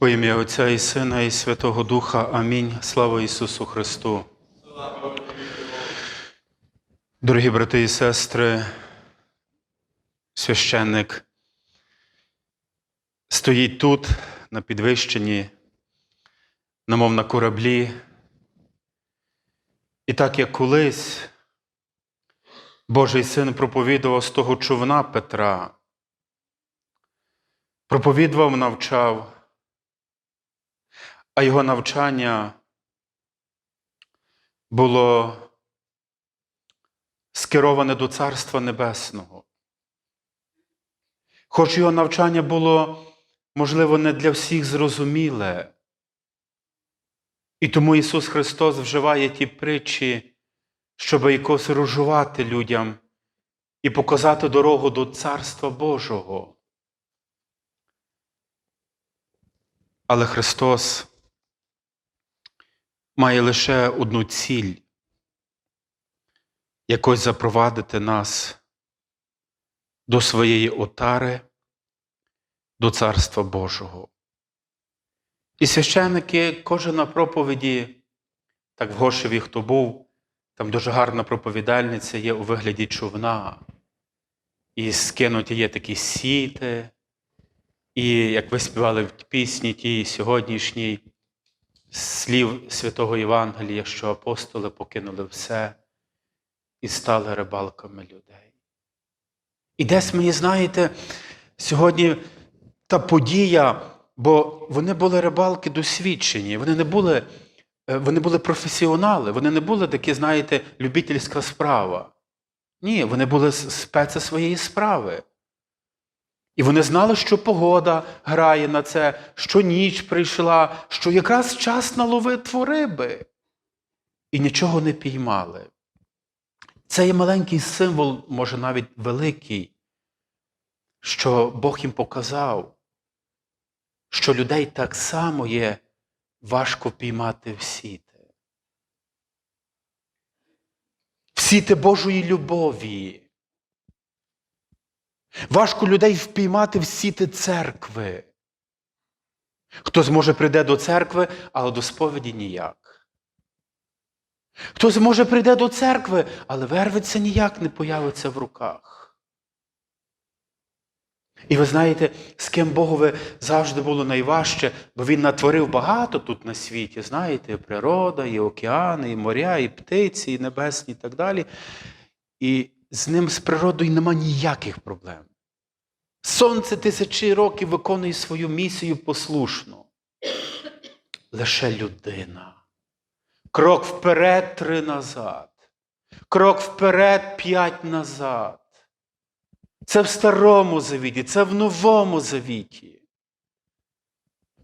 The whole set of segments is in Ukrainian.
Во ім'я Отця і Сина, і Святого Духа. Амінь. Слава Ісусу Христу. Дорогі брати і сестри, священник стоїть тут, на підвищенні, намов на кораблі. І так як колись Божий син проповідував з того човна Петра, проповідував, навчав, а його навчання було скероване до Царства Небесного. Хоч його навчання було, можливо, не для всіх зрозуміле. І тому Ісус Христос вживає ті притчі, щоб якось розжувати людям і показати дорогу до Царства Божого. Але Христос має лише одну ціль якось запровадити нас до своєї отари, до Царства Божого. І священники, кожен на проповіді, так в Гошеві хто був, там дуже гарна проповідальниця є у вигляді човна. І скинуті є такі сіти, і як ви співали в пісні тій сьогоднішній, слів святого Євангелія, що апостоли покинули все і стали рибалками людей. І десь мені, знаєте, сьогодні та подія, бо вони були рибалки досвідчені, вони не були, е, вони були професіонали, вони не були такі, знаєте, любительська справа. Ні, вони були спеці своєї справи. І вони знали, що погода грає на це, що ніч прийшла, що якраз час на ловитву риби. І нічого не піймали. Це є маленький символ, може навіть великий, що Бог їм показав, що людей так само є важко піймати в сіти. В сіти Божої любові. Важко людей впіймати в сіти церкви. Хтось може прийде до церкви, але до сповіді ніяк. Хтось може прийде до церкви, але вервиться ніяк не появиться в руках. І ви знаєте, з ким Богові завжди було найважче, бо Він натворив багато тут на світі. Знаєте, і природа, і океани, і моря, і птиці, і небесні, і так далі. І з ним, з природою, нема ніяких проблем. Сонце тисячі років виконує свою місію послушно. Лише людина. Крок вперед, три назад. Крок вперед, п'ять назад. Це в старому завіті, це в новому завіті.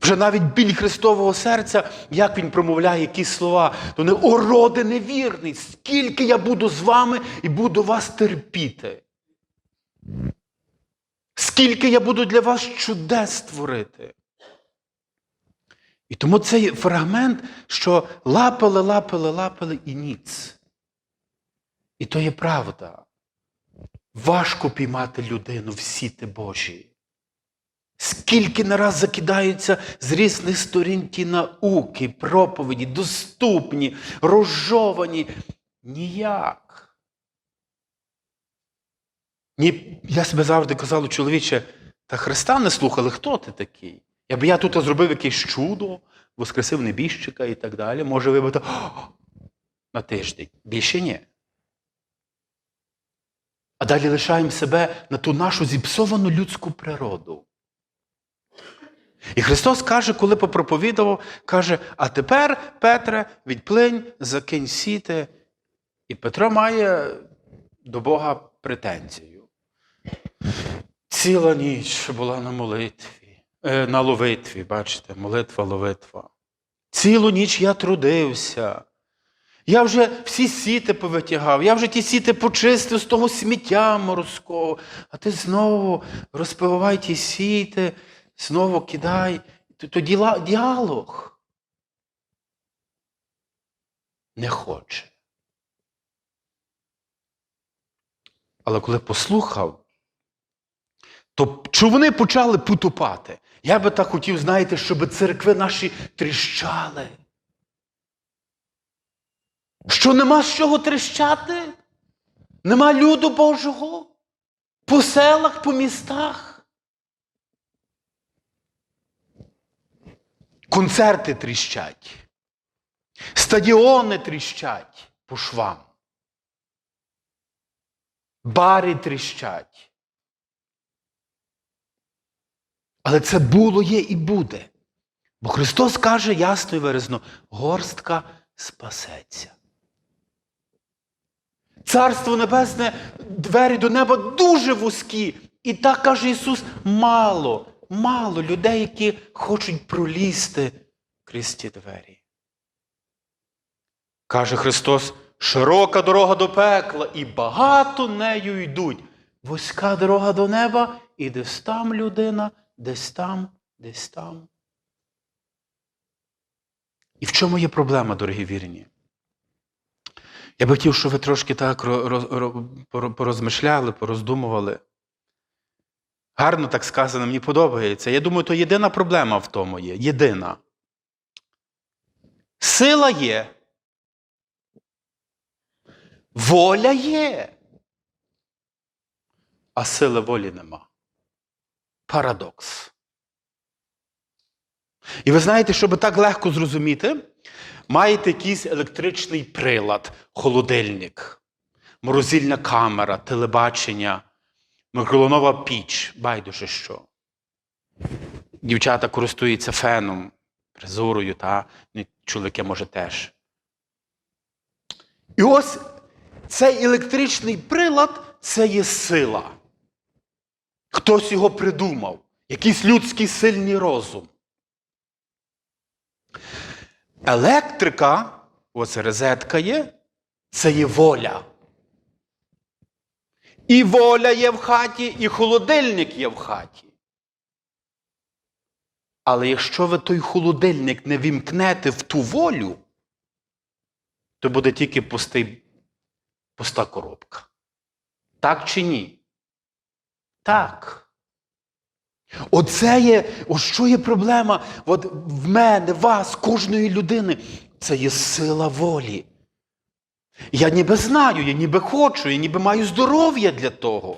Вже навіть біль Христового серця, як він промовляє які слова, то не о роде невірний, скільки я буду з вами і буду вас терпіти. Скільки я буду для вас чудес створити. І тому цей фрагмент, що лапали, лапали, лапали і ніц. І то є правда. Важко піймати людину в сіти Божі. Скільки нараз закидаються з різних сторін ті науки, проповіді, доступні, розжовані. Ніяк. Ні, Я себе завжди казав, чоловіче, та Христа не слухали, хто ти такий? Якби я тут зробив якесь чудо, воскресив небіжчика і так далі, може ви на тиждень. Більше ні. А далі лишаємо себе на ту нашу зіпсовану людську природу. І Христос каже, коли попроповідував, каже: а тепер, Петре, відплинь, закинь сіти. І Петро має до Бога претензію. Ціла ніч була на молитві, е, на ловитві, бачите, молитва, ловитва. Цілу ніч я трудився. Я вже всі сіти повитягав, я вже ті сіти почистив з того сміття морського, а ти знову розпивай ті сіти, знову кидай. То, діалог. Не хоче. Але коли послухав, то човни почали потопати. Я би так хотів, знаєте, щоб церкви наші тріщали. Що нема з чого тріщати? Нема люду Божого по селах, по містах. Концерти тріщать, стадіони тріщать по швам, бари тріщать. Але це було, є і буде. Бо Христос каже ясно і виразно: горстка спасеться. Царство Небесне, двері до неба дуже вузькі. І так каже Ісус: мало, мало людей, які хочуть пролізти крізь ті двері. Каже Христос: широка дорога до пекла, і багато нею йдуть. Вузька дорога до неба, і десь там людина, десь там, десь там. І в чому є проблема, дорогі вірні? Я би хотів, щоб ви трошки так ро- ро- ро- поро- порозмишляли, пороздумували. Гарно так сказано, мені подобається. Я думаю, то єдина проблема в тому є. Єдина. Сила є. Воля є. А сили волі нема. Парадокс. І ви знаєте, щоб так легко зрозуміти, маєте якийсь електричний прилад, холодильник, морозильна камера, телебачення, микролонова піч, байдуже що. Дівчата користуються феном, презурою, та ну, чоловіки, може, теж. І ось цей електричний прилад це є сила. Хтось його придумав, якийсь людський сильний розум. Електрика, ось розетка є, це є воля. І воля є в хаті, і холодильник є в хаті. Але якщо ви той холодильник не вімкнете в ту волю, то буде тільки пустий, пуста коробка. Так чи ні? Так. Оце є, ось що є проблема от в мене, вас, кожної людини. Це є сила волі. Я ніби знаю, я ніби хочу, я ніби маю здоров'я для того.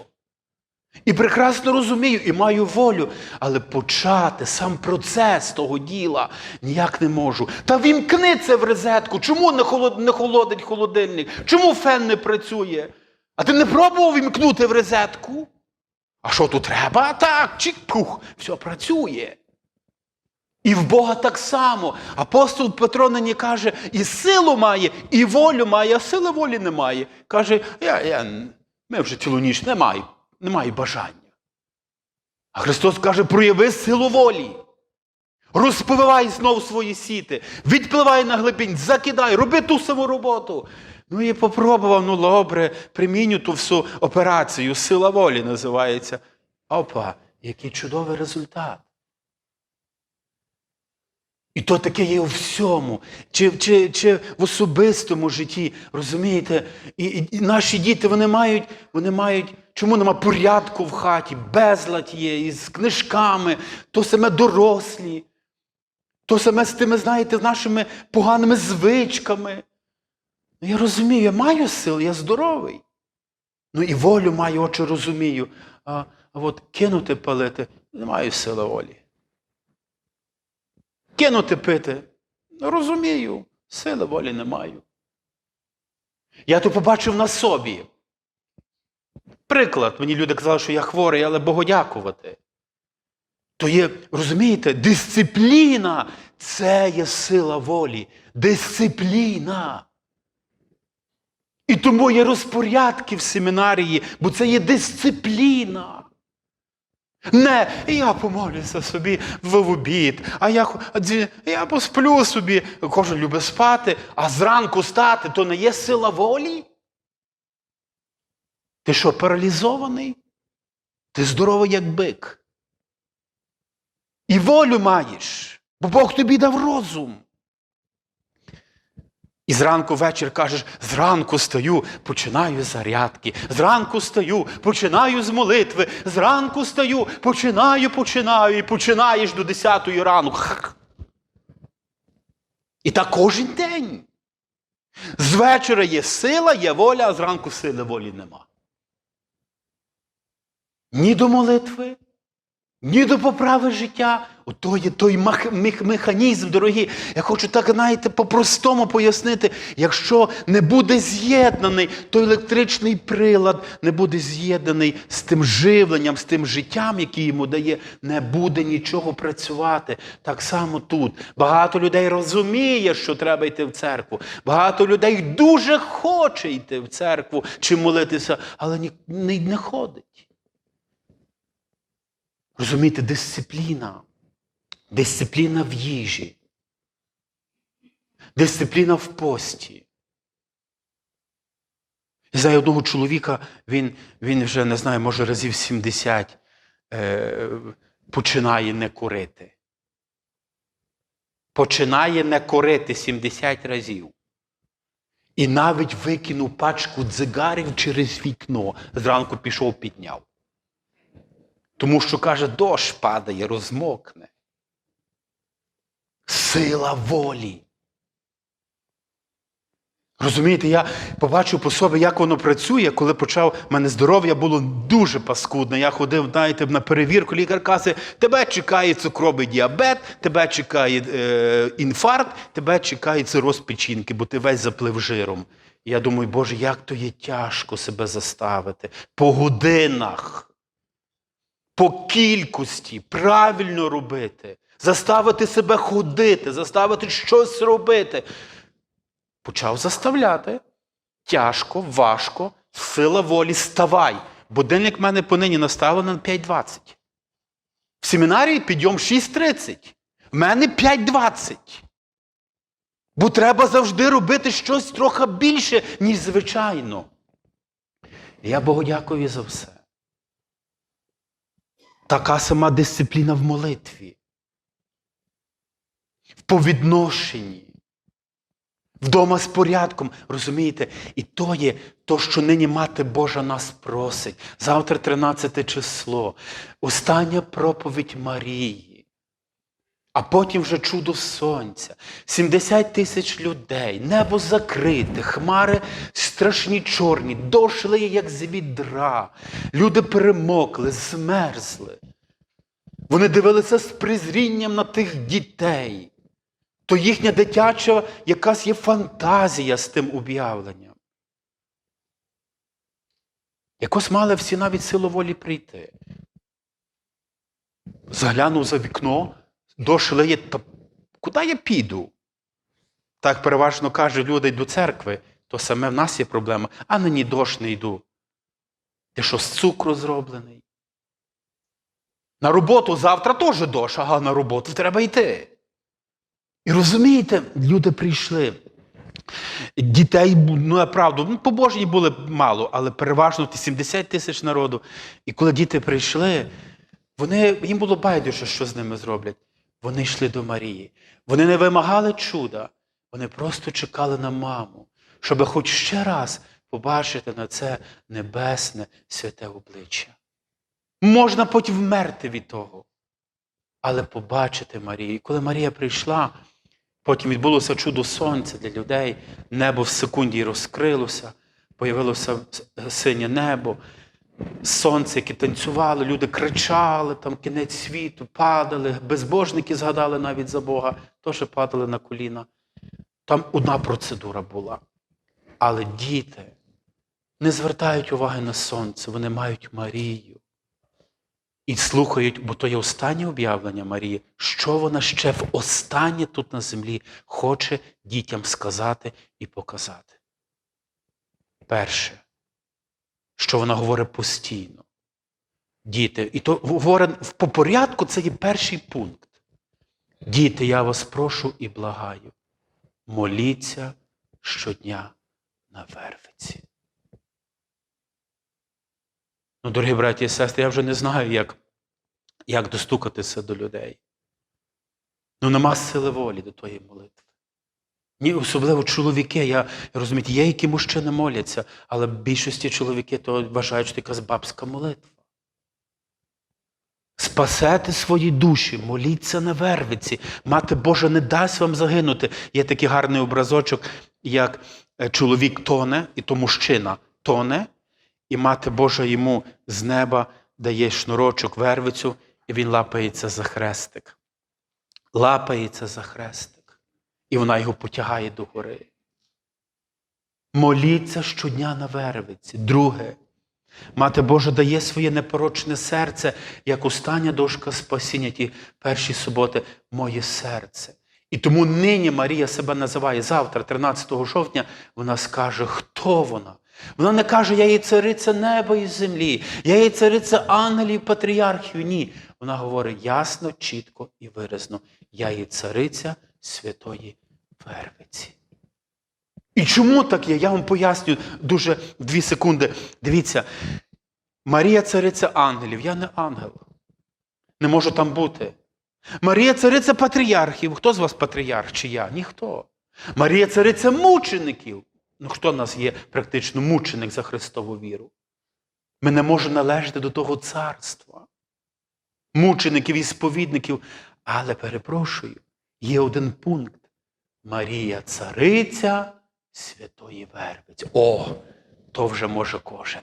І прекрасно розумію, і маю волю, але почати сам процес того діла ніяк не можу. Та вімкни це в розетку. Чому не, холод, не холодить холодильник? Чому фен не працює? А ти не пробував вімкнути в розетку? А що тут треба? Так, чик-пух, все працює. І в Бога так само. Апостол Петро нині каже, і силу має, і волю має, а сили волі немає. Каже, я, я, ми вже цілу ніч не маю, не маю бажання. А Христос каже, прояви силу волі. Розпивай знов свої сіти, відпливай на глибінь, закидай, роби ту саму роботу. Ну і попробував, ну добре, приміню ту всю операцію, сила волі називається. Опа, який чудовий результат. І то таке є у всьому, чи, чи, чи в особистому житті, розумієте? І, і, і наші діти вони мають, вони мають, чому нема порядку в хаті, безлад є, із книжками, то саме дорослі, то саме з тими, знаєте, нашими поганими звичками. Ну, я розумію, я маю сил, я здоровий. Ну і волю маю, очі розумію. А, а от кинути палити, не маю сили волі. Кинути пити. Ну, розумію, сили волі не маю. Я то побачив на собі. Приклад, мені люди казали, що я хворий, але Богу дякувати. То є, розумієте, дисципліна це є сила волі. Дисципліна. І тому є розпорядки в семінарії, бо це є дисципліна. Не, я помолюся собі в обід, а я, я посплю собі, кожен любить спати, а зранку стати то не є сила волі? Ти що, паралізований? Ти здоровий, як бик. І волю маєш, бо Бог тобі дав розум. І зранку вечір кажеш, зранку стаю, починаю з зарядки, зранку стаю, починаю з молитви, зранку стаю, починаю, починаю, і починаєш до 10 ранку. І так кожен день. З вечора є сила, є воля, а зранку сили волі нема. Ні до молитви, ні до поправи життя. Ото є той механізм, дорогі. Я хочу так, знаєте, по-простому пояснити, якщо не буде з'єднаний той електричний прилад, не буде з'єднаний з тим живленням, з тим життям, яке йому дає, не буде нічого працювати. Так само тут. Багато людей розуміє, що треба йти в церкву. Багато людей дуже хоче йти в церкву чи молитися, але ні, не ходить. Розумієте, дисципліна. Дисципліна в їжі. Дисципліна в пості. Я знаю одного чоловіка, він, він вже не знаю, може разів 70 е, починає не курити. Починає не курити 70 разів. І навіть викинув пачку дзигарів через вікно. Зранку пішов, підняв. Тому що каже, дощ падає, розмокне. Сила волі. Розумієте, я побачив по собі, як воно працює, коли почав, в мене здоров'я було дуже паскудне. Я ходив, знаєте, на перевірку, лікар каже, тебе чекає цукровий діабет, тебе чекає е, інфаркт, тебе чекає цироз печінки, бо ти весь заплив жиром. Я думаю, Боже, як то є тяжко себе заставити по годинах по кількості правильно робити, заставити себе ходити, заставити щось робити. Почав заставляти. Тяжко, важко, сила волі, ставай. Будильник в мене понині наставлений на 5.20. В семінарії підйом 6.30. В мене 5.20. Бо треба завжди робити щось трохи більше, ніж звичайно. Я Богу дякую за все. Така сама дисципліна в молитві, в повідношенні, вдома з порядком. Розумієте? І то є то, що нині Мати Божа нас просить. Завтра 13 число, остання проповідь Марії. А потім вже чудо сонця, 70 тисяч людей, небо закрите, хмари страшні чорні, дощ лиє, як з відра. Люди перемокли, змерзли. Вони дивилися з презрінням на тих дітей. То їхня дитяча якась є фантазія з тим об'явленням. Якось мали всі навіть силу волі прийти. Заглянув за вікно, дощ лиє, та куди я піду? Так переважно кажуть люди до церкви, то саме в нас є проблема, а нині дощ не йду. Ти що з цукру зроблений? На роботу завтра теж дощ, ага, на роботу треба йти. І розумієте, люди прийшли. Дітей, ну я правду, ну, побожні були мало, але переважно ті 70 тисяч народу. І коли діти прийшли, вони, їм було байдуже, що з ними зроблять. Вони йшли до Марії. Вони не вимагали чуда, вони просто чекали на маму, щоб хоч ще раз побачити на це небесне святе обличчя. Можна потім вмерти від того, але побачити Марію. І коли Марія прийшла, потім відбулося чудо сонця для людей, небо в секунді розкрилося, появилося синє небо, сонце, яке танцювало, люди кричали, там кінець світу, падали, безбожники згадали навіть за Бога, теж падали на коліна. Там одна процедура була. Але діти не звертають уваги на сонце, вони мають Марію. І слухають, бо то є останнє об'явлення Марії, що вона ще в останнє тут на землі хоче дітям сказати і показати. Перше, що вона говорить постійно. Діти, і то говорить по порядку це є перший пункт. Діти, я вас прошу і благаю, моліться щодня на вервиці. Ну, дорогі браті і сестри, я вже не знаю, як, як достукатися до людей. Ну, нема сили волі до тої молитви. Ні, особливо чоловіки. Я розумієте, є, які мужчини моляться, але більшості чоловіки то вважають, що якась бабська молитва. Спасете свої душі, моліться на вервиці. Мати Божа не дасть вам загинути. Є такий гарний образочок, як е, чоловік тоне, і то мужчина тоне, і мати Божа йому з неба дає шнурочок, вервицю, і він лапається за хрестик. Лапається за хрестик. І вона його потягає до гори. Моліться щодня на вервиці. Друге. Мати Божа дає своє непорочне серце, як остання дошка спасіння, ті перші суботи, моє серце. І тому нині Марія себе називає завтра, 13 жовтня, вона скаже, хто вона. Вона не каже, я є цариця неба і землі, я є цариця ангелів, патріархів. Ні. Вона говорить ясно, чітко і виразно. Я є цариця Святої Вервиці. І чому так є? Я вам поясню дуже дві секунди. Дивіться, Марія цариця ангелів, я не ангел. Не можу там бути. Марія цариця патріархів. Хто з вас патріарх чи я? Ніхто. Марія цариця мучеників. Ну хто в нас є практично мученик за Христову віру? Ми не можемо належати до того царства, мучеників і сповідників. Але перепрошую, є один пункт. Марія цариця Святої Вербиці. О, то вже може кожен.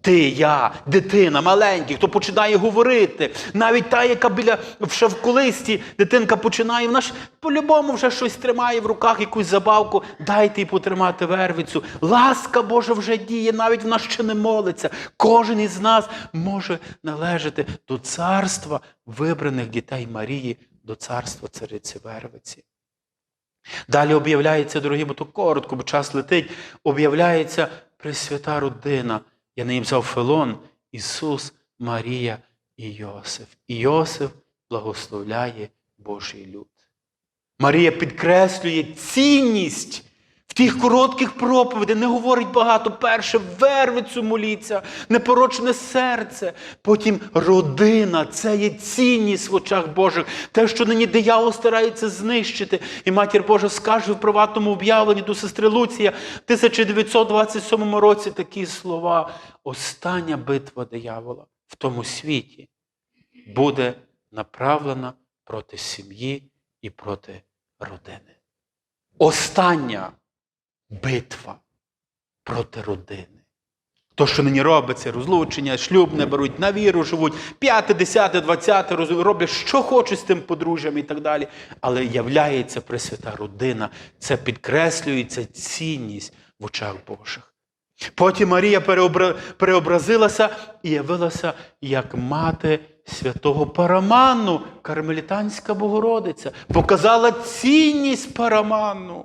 Ти, я, дитина, маленький, хто починає говорити, навіть та, яка біля в шавколисті, дитинка починає, вона ж по-любому вже щось тримає в руках, якусь забавку, дайте їй потримати вервицю. Ласка Божа вже діє, навіть вона ще не молиться. Кожен із нас може належати до царства вибраних дітей Марії, до царства цариці Вервиці. Далі об'являється, дорогі, бо то коротко, бо час летить, об'являється Пресвята родина. Я не їм взяв Филон, Ісус, Марія і Йосиф. І Йосиф благословляє Божий люд. Марія підкреслює цінність тих коротких проповідях, не говорить багато. Перше, вервицю моліться, непорочне серце. Потім родина це є цінність в очах Божих. Те, що нині диявол старається знищити. І матір Божа скаже в приватному об'явленні до сестри Луція в 1927 році такі слова. Остання битва диявола в тому світі буде направлена проти сім'ї і проти родини. Остання битва проти родини. То, що нині робиться, розлучення, шлюб не беруть, на віру живуть, п'яте, десяте, двадцяте, роблять, що хочуть з тим подружжям і так далі. Але являється Пресвята родина, це підкреслюється цінність в очах Божих. Потім Марія переобразилася і явилася як мати святого Параману, Кармелітанська Богородиця, показала цінність Параману.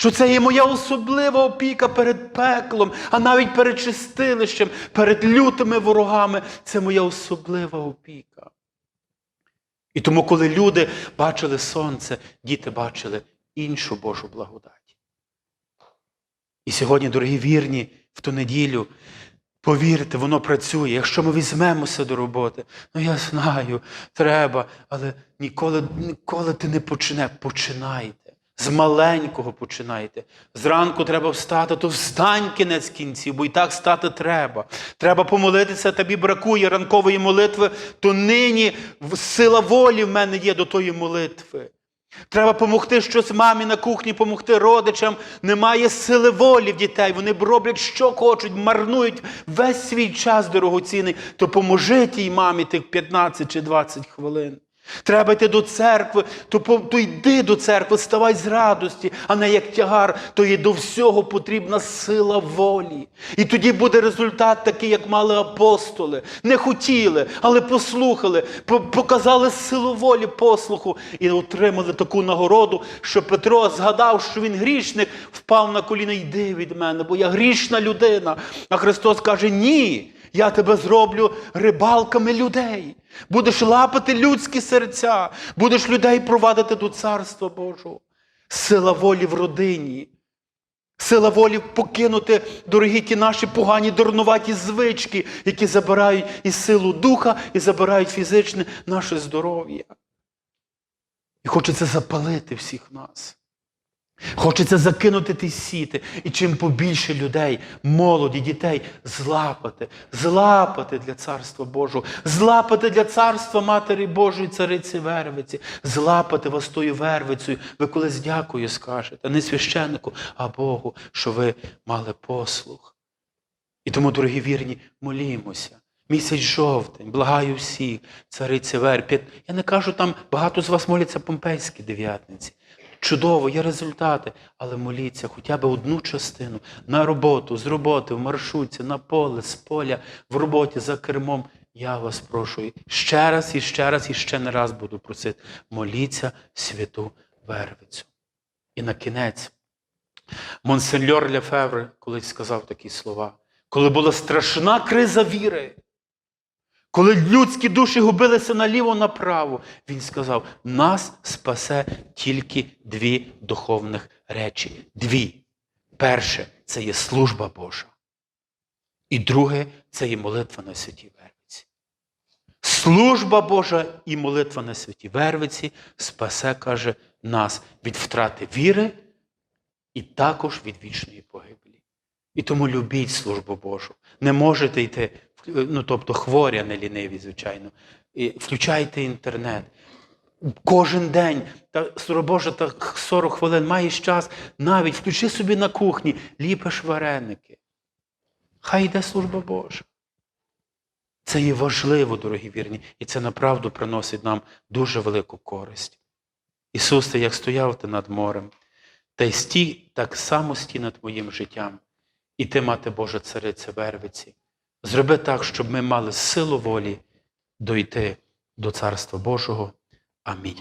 Що це є моя особлива опіка перед пеклом, а навіть перед чистилищем, перед лютими ворогами. Це моя особлива опіка. І тому, коли люди бачили сонце, діти бачили іншу Божу благодать. І сьогодні, дорогі вірні, в ту неділю, повірте, воно працює. Якщо ми візьмемося до роботи, ну я знаю, треба, але ніколи, ніколи ти не почне. Починайте. З маленького починайте. Зранку треба встати, то встань кінець кінців, бо і так стати треба. Треба помолитися, тобі бракує ранкової молитви, то нині сила волі в мене є до тої молитви. Треба допомогти щось мамі на кухні, допомогти родичам. Немає сили волі в дітей. Вони роблять, що хочуть, марнують весь свій час дорогоцінний. То поможи тій мамі тих 15 чи 20 хвилин. Треба йти до церкви, то, то йди до церкви, ставай з радості, а не як тягар, то є до всього потрібна сила волі. І тоді буде результат такий, як мали апостоли. Не хотіли, але послухали, показали силу волі послуху і отримали таку нагороду, що Петро згадав, що він грішник, впав на коліна, йди від мене, бо я грішна людина. А Христос каже: ні. Я тебе зроблю рибалками людей. Будеш лапати людські серця, будеш людей провадити до Царства Божого. Сила волі в родині. Сила волі покинути, дорогі ті наші погані дурнуваті звички, які забирають і силу духа, і забирають фізичне наше здоров'я. І хочеться запалити всіх нас. Хочеться закинути ті сіти, і чим побільше людей, молоді, дітей злапати, злапати для Царства Божого, злапати для Царства Матері Божої Цариці Вервиці, злапати вас тою вервицею. Ви колись дякую скажете, не священнику, а Богу, що ви мали послух. І тому, дорогі вірні, молімося. Місяць жовтень, благаю всіх, цариці Верпіт. Я не кажу, там багато з вас моляться помпейські дев'ятниці. Чудово, є результати, але моліться хоча б одну частину на роботу, з роботи, в маршрутці, на поле, з поля, в роботі за кермом. Я вас прошу ще раз і ще раз і ще не раз буду просити. Моліться святу Вервицю. І на кінець Монсеньор Лефевре колись сказав такі слова, коли була страшна криза віри, коли людські душі губилися наліво направо, він сказав: нас спасе тільки дві духовних речі. Дві. Перше це є служба Божа. І друге це є молитва на святій Вервиці. Служба Божа і молитва на святій Вервиці спасе, каже, нас від втрати віри і також від вічної. І тому любіть службу Божу. Не можете йти, ну тобто хворі, а не ліниві, звичайно. І включайте інтернет. Кожен день, та Боже, та 40 хвилин маєш час, навіть включи собі на кухні, ліпиш вареники. Хай йде служба Божа. Це є важливо, дорогі вірні, і це направду приносить нам дуже велику користь. Ісус, ти як стояв ти над морем, та й стій так само стій над моїм життям. І ти, Мати Божа, цариця Вервиці, зроби так, щоб ми мали силу волі дойти до Царства Божого. Амінь.